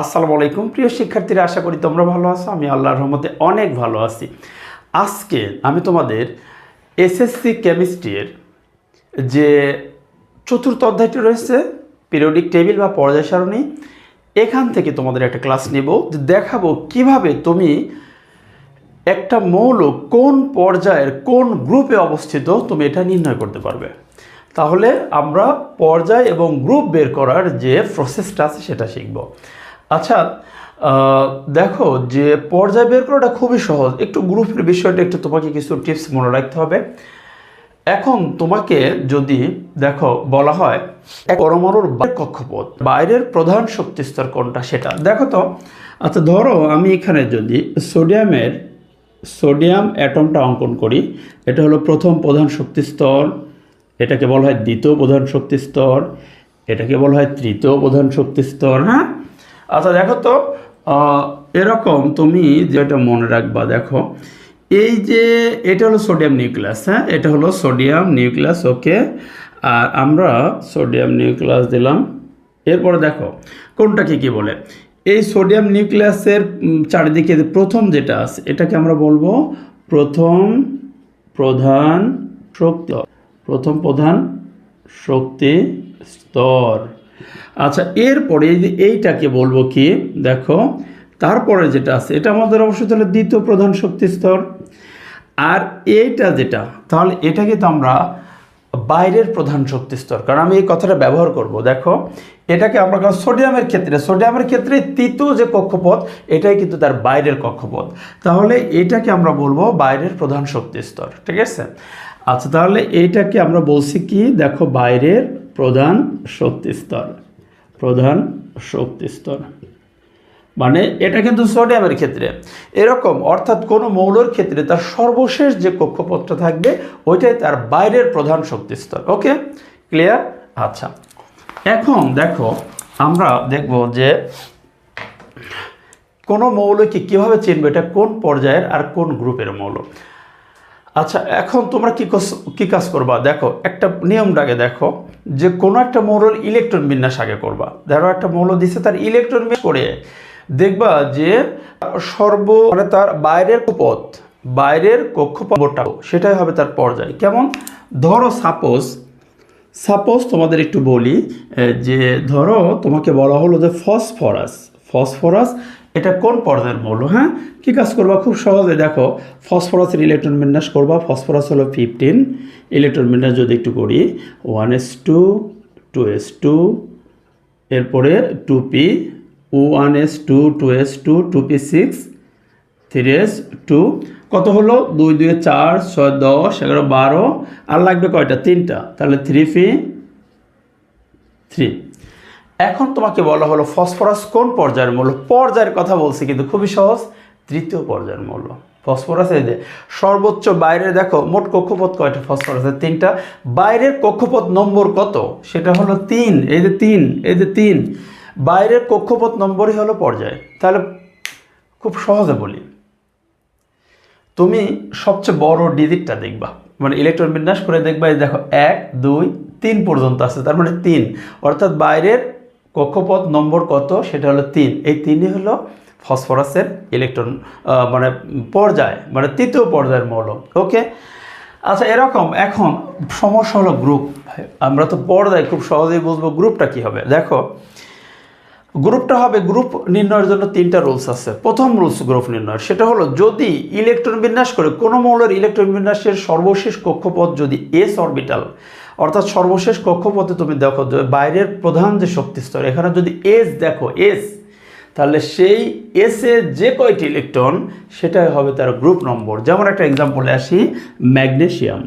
আসসালামু আলাইকুম। প্রিয় শিক্ষার্থীরা, আশা করি তোমরা ভালো আছো। আমি আল্লাহর রহমতে অনেক ভালো আছি। আজকে আমি তোমাদের এসএসসি কেমিস্ট্রির যে চতুর্থ অধ্যায়টি রয়েছে পিরিয়ডিক টেবিল বা পর্যায় সারণী, এখান থেকে তোমাদের একটা ক্লাস নেব। দেখাবো কীভাবে তুমি একটা মৌল কোন পর্যায়ের কোন গ্রুপে অবস্থিত, তুমি এটা নির্ণয় করতে পারবে। তাহলে আমরা পর্যায় এবং গ্রুপ বের করার যে প্রসেসটা আছে, সেটা শিখব। আচ্ছা দেখো যে পর্যায় বের করাটা খুবই সহজ। একটু গ্রুপের বিষয়টা, একটু তোমাকে কিছু টিপস মনে রাখতে হবে। এখন তোমাকে যদি দেখো, বলা হয়, এক পরমাণুর কক্ষপথ, বাইরের প্রধান শক্তি স্তর কোনটা সেটা? দেখো তো আচ্ছা ধরো আমি এখানে যদি সোডিয়ামের, সোডিয়াম অ্যাটমটা অঙ্কন করি, এটা হলো প্রথম প্রধান শক্তি স্তর, এটাকে বলা হয় দ্বিতীয় প্রধান শক্তি স্তর, এটাকে বলা হয় তৃতীয় প্রধান শক্তি স্তর হ্যাঁ? আচ্ছা দেখো তো এরকম তুমি যেটা মনে রাখবা, দেখো, এই যে এটা হলো সোডিয়াম নিউক্লিয়াস হ্যাঁ? এটা হলো সোডিয়াম নিউক্লিয়াস, ওকে? আর আমরা সোডিয়াম নিউক্লিয়াস দিলাম। এরপরে দেখো কোনটা কি কি বলে? এই সোডিয়াম নিউক্লিয়াসের চারিদিকে প্রথম যেটা আছে, এটাকে আমরা বলব প্রথম প্রধান শক্তি, প্রথম প্রধান শক্তি স্তর। আচ্ছা এরপরে এইটাকে বলব কি, দেখো, তারপরে যেটা আছে, এটা আমাদের অবশ্যই তাহলে দ্বিতীয় প্রধান শক্তি স্তর। আর এইটা যেটা, তাহলে এটাকে তো আমরা বাইরের প্রধান শক্তি স্তর, কারণ আমি এই কথাটা ব্যবহার করব। দেখো, এটাকে আমরা কারণ সোডিয়ামের ক্ষেত্রে সোডিয়ামের ক্ষেত্রে তৃতীয় যে কক্ষপথ, এটাই কিন্তু তার বাইরের কক্ষপথ। তাহলে এটাকে আমরা বলব বাইরের প্রধান শক্তি স্তর, ঠিক আছে? আচ্ছা তাহলে এইটাকে আমরা বলছি কি, দেখো, বাইরের প্রধান শক্তি স্তর, প্রধান শক্তি স্তর। মানে এটা কিন্তু সোডিয়ামের ক্ষেত্রে। এরকম অর্থাৎ কোনো মৌলর ক্ষেত্রে তার সর্বশেষ যে কক্ষপথটা থাকবে, ওইটাই তার বাইরের প্রধান শক্তি স্তর। ওকে? ক্লিয়ার আচ্ছা। এখন দেখো, আমরা দেখব যে কোনো মৌলকে কীভাবে চিনবে এটা কোন পর্যায়ের আর কোন গ্রুপের মৌল। আচ্ছা এখন তোমরা কি কি কাজ করবা? দেখো, একটা নিয়মটাকে দেখো। যে কোনো একটা মৌলের ইলেকট্রন বিন্যাস আগে করবা। ধরো একটা মৌল দিছে, তার ইলেকট্রন করে দেখবা যে সর্ব মানে তার বাইরের কক্ষপথ বাইরের কক্ষপথটা সেটাই হবে তার পর্যায়। কেমন? ধরো সাপোজ সাপোজ তোমাদের একটু বলি যে ধরো তোমাকে বলা হলো যে ফসফরাস ফসফরাস এটা কোন পর্যায়ের মৌল হ্যাঁ? কী কাজ করবা? খুব সহজে দেখো ফসফরাসের ইলেকট্রন বিন্যাস করবা। ফসফরাস হলো ফিফটিন ইলেকট্রন বিন্যাস যদি একটু করি one s two two s two এরপরে two p one s two two s two two p six three s two কত হলো? দুই দুই, চার, ছয়, দশ, এগারো, বারো, আর লাগবে কয়টা? তিনটা। তাহলে থ্রি পি থ্রি এখন তোমাকে বলা হলো ফসফরাস কোন পর্যায়ের মূল্য পর্যায়ের কথা বলছি কিন্তু খুবই সহজ। তৃতীয় পর্যায়ের মূল্য ফসফরাস এই যে, সর্বোচ্চ বাইরে দেখো, মোট কক্ষপথ কয়টা ফসফরাসের? তিনটা। বাইরের কক্ষপথ নম্বর কত? সেটা হলো তিন। এই যে তিন, এই যে তিন। বাইরের কক্ষপথ নম্বরই হলো পর্যায়। তাহলে খুব সহজে বলি। তুমি সবচেয়ে বড় ডিজিটটা দেখবা। মানে ইলেকট্রন বিন্যাস করে দেখবা, এই দেখো, এক, দুই, তিন পর্যন্ত আছে। তার মানে তিন। অর্থাৎ বাইরের কক্ষপথ নম্বর কত? সেটা হলো তিন। এই তিনই হলো ফসফরাসের ইলেকট্রন মানে পর্যায় মানে তৃতীয় পর্যায়ের মৌল ওকে আচ্ছা এরকম। এখন সমস্যা হলো গ্রুপ আমরা তো পর্দায় খুব সহজেই বুঝব গ্রুপটা কি হবে। দেখো গ্রুপটা হবে গ্রুপ নির্ণয়ের জন্য তিনটা রুলস আছে। প্রথম রুলস গ্রুপ নির্ণয়ের সেটা হলো যদি ইলেকট্রন বিন্যাস করে কোনো মৌলের ইলেকট্রন বিন্যাসের সর্বশেষ কক্ষপথ যদি এস অরবিটাল অর্থাৎ সর্বশেষ কক্ষপথে তুমি দেখো বাইরের প্রধান যে শক্তি স্তর এখানে যদি এস দেখো এস তাহলে সেই এসে যে কয়টি ইলেকট্রন, সেটাই হবে তার গ্রুপ নম্বর। যেমন একটা এক্সাম্পলে আসি ম্যাগনেশিয়াম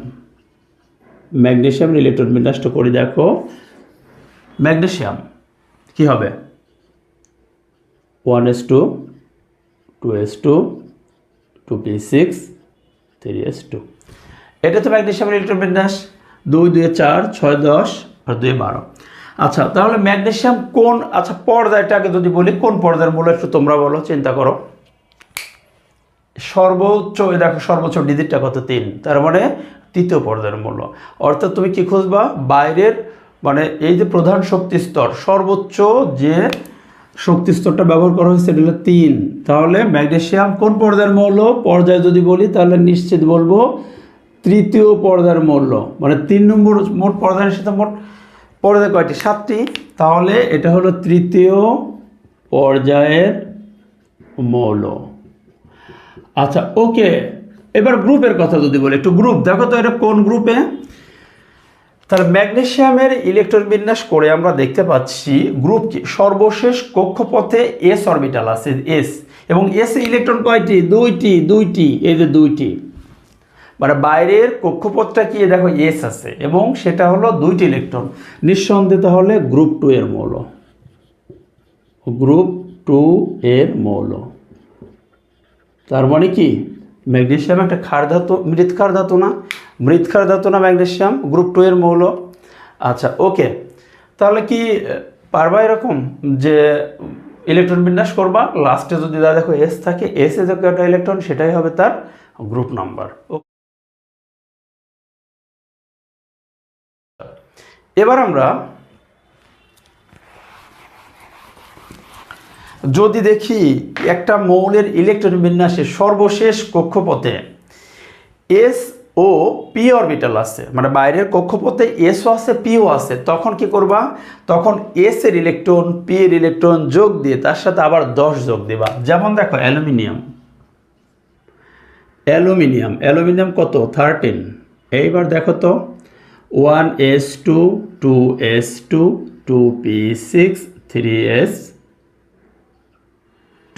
ম্যাগনেশিয়াম ইলেকট্রন বিন্যাসটা করে দেখো। ম্যাগনেশিয়াম কি হবে? One s two two s two two p six three s two এটা তো ম্যাগনেশিয়ামের ইলেকট্রন দুই দুই চার, ছয়, দশ আর দুই বারো। আচ্ছা তাহলে ম্যাগনেশিয়াম কোন আচ্ছা পর্যায়টাকে যদি বলি, কোন পর্যায়ের মূল্য একটু তোমরা বলো, চিন্তা করো। সর্বোচ্চ দেখো, সর্বোচ্চ ডিজিটটা কত? তিন। তার মানে তৃতীয় পর্যায়ের মূল্য অর্থাৎ তুমি কি খুঁজবা? বাইরের মানে এই যে প্রধান শক্তি স্তর, সর্বোচ্চ যে শক্তি স্তরটা ব্যবহার করা হয়েছে, এটা হলো তিন। তাহলে ম্যাগনেসিয়াম কোন পর্যায়ের মৌল? পর্যায়ে যদি বলি, তাহলে নিশ্চিত বলব তৃতীয় পর্যায়ের মৌল। মানে তিন নম্বর মোট পর্যায়ের সাথে মোট পর্যায় কয়টি? সাতটি। তাহলে এটা হলো তৃতীয় পর্যায়ের মৌল। আচ্ছা ওকে। এবার গ্রুপের কথা যদি বলি, একটু গ্রুপ দেখো তো এটা কোন গ্রুপে তাহলে ম্যাগনেসিয়ামের ইলেকট্রন বিন্যাস করে আমরা দেখতে পাচ্ছি গ্রুপ কি? সর্বশেষ কক্ষপথে এস অরবিটাল আছে এস এবং এস ইলেকট্রন কয়টি? দুইটি দুইটি, এই যে দুইটি। মানে বাইরের কক্ষপথটা কি? দেখো এস আছে এবং সেটা হলো দুইটি ইলেকট্রন। নিঃসন্দেহে তাহলে গ্রুপ টু এর মৌল। গ্রুপ টু এর মৌল। তার মানে কি? ম্যাগনেসিয়াম একটা ক্ষার ধাতু মৃৎক্ষার ধাতু না? মৃৎক্ষার ধাতু না ম্যাগনেশিয়াম? গ্রুপ টু এর মৌল। আচ্ছা ওকে। তাহলে কি পারবা এরকম যে ইলেকট্রন বিন্যাস করবা? লাস্টে যদি দা দেখো এস থাকে এস এ যে কয়টা ইলেকট্রন, সেটাই হবে তার গ্রুপ নাম্বার। এবার আমরা যদি দেখি একটা মৌলের ইলেকট্রন বিন্যাসে সর্বশেষ কক্ষপথে এস ও পি অরবিটাল আছে মানে বাইরের কক্ষপথে এসও আছে পিও আছে, তখন কি করবা? তখন এস এর ইলেকট্রন পি এর ইলেকট্রন যোগ দিয়ে তার সাথে আবার দশ যোগ দিবা। যেমন দেখো, অ্যালুমিনিয়াম। অ্যালুমিনিয়াম অ্যালুমিনিয়াম কত? থার্টিন। এইবার দেখো তো, one s two two s two two p six, three s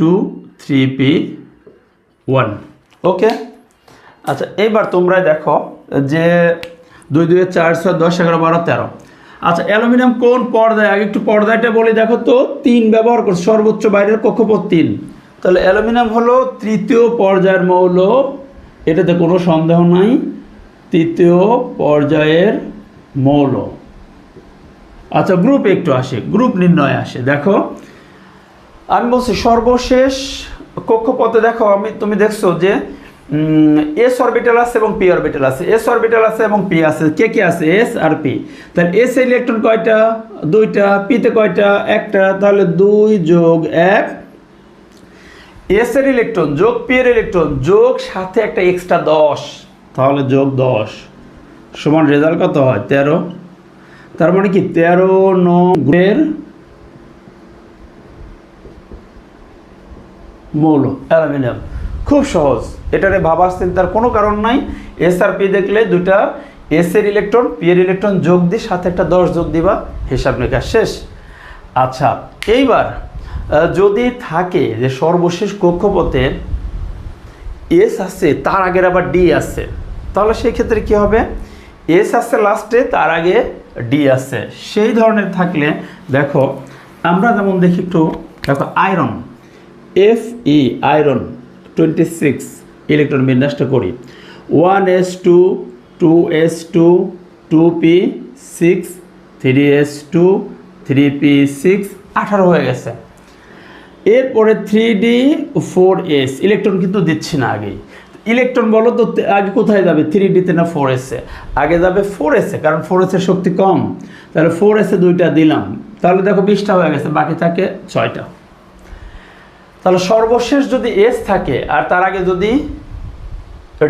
two three p one okay আচ্ছা এইবার তোমরা দেখো যে দুই দুই, চার, ছয়, দশ, এগারো, বারো, তেরো। আচ্ছা অ্যালুমিনিয়াম কোন পর্দায়? আগে একটু পর্দায়টা বলি, দেখো তো, তিন ব্যবহার করছে, সর্বোচ্চ বাইরের কক্ষপথ তিন। তাহলে অ্যালুমিনিয়াম হলো তৃতীয় পর্যায়ের মৌল, এটাতে কোনো সন্দেহ নাই, তৃতীয় পর্যায়ের মৌল। আচ্ছা গ্রুপ একটু আসে গ্রুপ নির্ণয় আসে, দেখো। আমি বলছি সর্বশেষ কক্ষপথে দেখো, আমি, তুমি দেখছ যে এস অরবিটাল আছে এবং পি অরবিটাল আছে। এস অরবিটাল আছে এবং পি আছে। কে কে আছে? এস আর পি তাহলে এস ইলেকট্রন কয়টা? দুইটা। পিতে কয়টা? একটা। তাহলে দুই যোগ এক। এস এর ইলেকট্রন যোগ পি এর ইলেকট্রন যোগ সাথে একটা এক্সট্রা দশ। তাহলে যোগ দশ। সমান রেজাল্ট কত হয়? তেরো। তার মানে কি? তেরো নং মৌল, অ্যালুমিনিয়াম। খুব সহজ। এটারে ভাবার চিন্তার কোনো কারণ নাই। এস আর পি দেখলে দুটা এস এর ইলেকট্রন পি এর ইলেকট্রন যোগ দিয়ে সাথে একটা দশ যোগ দিবা, হিসাব নিকাশ শেষ। আচ্ছা এইবার যদি থাকে যে সর্বশেষ কক্ষপথে এস আছে, তার আগের আবার ডি আছে, তাহলে সেই ক্ষেত্রে কি হবে? এস আছে লাস্টে তার আগে ডি আছে। সেই ধরনের থাকলে, দেখো, আমরা যেমন দেখি একটু, দেখো iron F E iron twenty six electron বিন্যাসটা করি। One s two two s two two p six three s two three p six আঠারো হয়ে গেছে। এরপরে three d four s electron কিন্তু দিচ্ছি না আগেই। ইলেকট্রন বলো তো আগে কোথায় যাবে? থ্রি ডিতে না ফোর এসে আগে যাবে ফোর এসে কারণ ফোর এসের শক্তি কম। তাহলে ফোর এসে দুইটা দিলাম। তাহলে দেখো বিশটা হয়ে গেছে, বাকি থাকে ছয়টা। তাহলে সর্বশেষ যদি এস থাকে, আর তার আগে যদি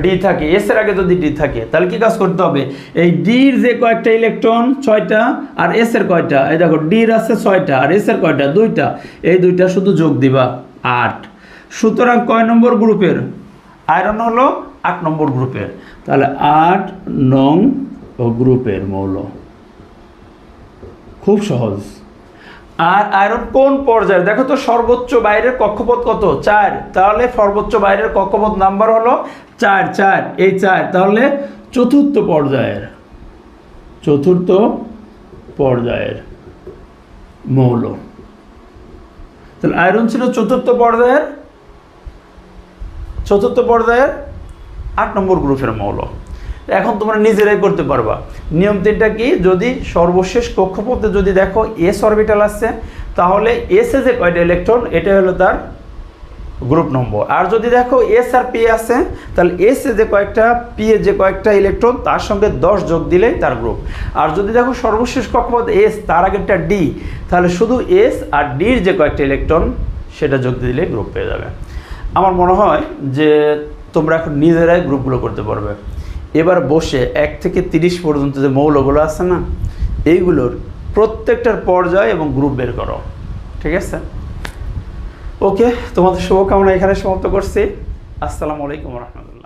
ডি থাকে এস এর আগে যদি ডি থাকে, তাহলে কি কাজ করতে হবে? এই ডির যে কয়েকটা ইলেকট্রন ছয়টা, আর এস এর কয়টা? এই দেখো ডির আছে ছয়টা, আর এস এর কয়টা? দুইটা। এই দুইটা শুধু যোগ দিবা, আট। সুতরাং কয় নম্বর গ্রুপের? আয়রন হলো আট নম্বর গ্রুপের। তাহলে আট নং গ্রুপের মৌল। খুব সহজ। আর আয়রন কোন পর্যায়ে দেখো তো সর্বোচ্চ বাইরের কক্ষপথ কত? চার। তাহলে সর্বোচ্চ বাইরের কক্ষপথ নাম্বার হলো চার চার। এই চার। তাহলে চতুর্থ পর্যায়ের চতুর্থ পর্যায়ের মৌল। তাহলে আয়রন ছিল চতুর্থ পর্যায়ের চতুর্থ পর্যায়ের আট নম্বর গ্রুপের মৌল। এখন তোমরা নিজেরাই করতে পারবা। নিয়ম তিনটা কি? যদি সর্বশেষ কক্ষপথে যদি দেখো এস অরবিটাল আসছে তাহলে এসে যে কয়টা ইলেকট্রন এটা হলো তার গ্রুপ নম্বর আর যদি দেখো এস আর পি আছে, তাহলে এস এ যে কয়েকটা পি এ যে কয়েকটা ইলেকট্রন তার সঙ্গে দশ যোগ দিলেই তার গ্রুপ আর যদি দেখো সর্বশেষ কক্ষপথ এস তার আগেরটা ডি তাহলে শুধু এস আর ডির যে কয়েকটা ইলেকট্রন সেটা যোগ দিলেই গ্রুপ পেয়ে যাবে। আমার মনে হয় যে তোমরা এখন নিজেরাই গ্রুপগুলো করতে পারবে। এবার বসে এক থেকে তিরিশ পর্যন্ত যে মৌলগুলো আছে না, এইগুলোর প্রত্যেকটার পর্যায় এবং গ্রুপ বের করো। ঠিক আছে? ওকে, তোমাদের শুভকামনা এখানে সমাপ্ত করছি। আসসালামু আলাইকুম রহমতুল্লাহ।